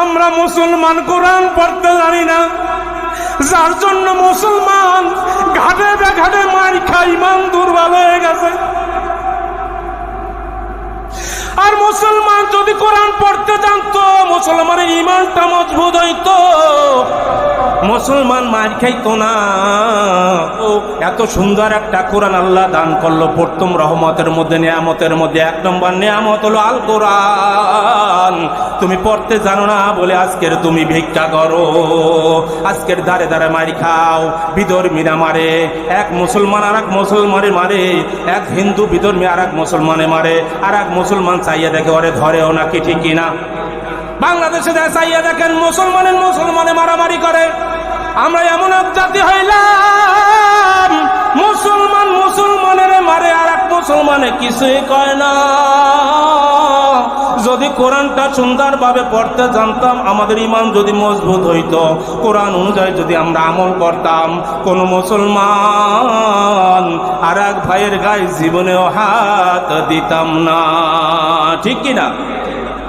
আমরা মুসলমান কোরআন পড়তে জানি না। যার জন্য মুসলমান ঘাটে বেঘাটে মার খাই ইমান দুর্বল হয়ে গেছে। আর মুসলমান যদি কোরআন পড়তে জানতো, মুসলমানের ইমানটা মজবুত হইতো। মুসলমান মার খাইতো না। এত সুন্দর একটা কোরআন আল্লাহ দান করল। প্রথম রহমতের মধ্যে, নিয়ামতের মধ্যে। এক নম্বর নিয়ামত হলো আল কোরআন তুমি পড়তে জানো না বলে আজকের তুমি ভিক্ষা করো। আজকের ধারে ধারে মারি খাও বিধর্মীরা মারে এক মুসলমান আর এক মুসলমানে মারে। এক হিন্দু বিধর্মী আর এক মুসলমানে মারে। আর এক মুসলমান চাইয়া দেখে, ওরে, ধরেও নাকি ঠিক কিনা বাংলাদেশে চাইয়া দেখেন, মুসলমানের মুসলমানে মারামারি করে। আমরা এমন এক জাতি হইলাম, মুসলমান মুসলমানের মারে আর এক মুসলমানে কিছুই কয় না। যদি কোরআনটা সুন্দরভাবে পড়তে জানতাম, আমাদের ইমান যদি মজবুত হইতো, কোরআন অনুযায়ী যদি আমরা আমল করতাম, কোন মুসলমান আর এক ভাইয়ের গায়ে জীবনেও হাত দিতাম না। ঠিক কিনা?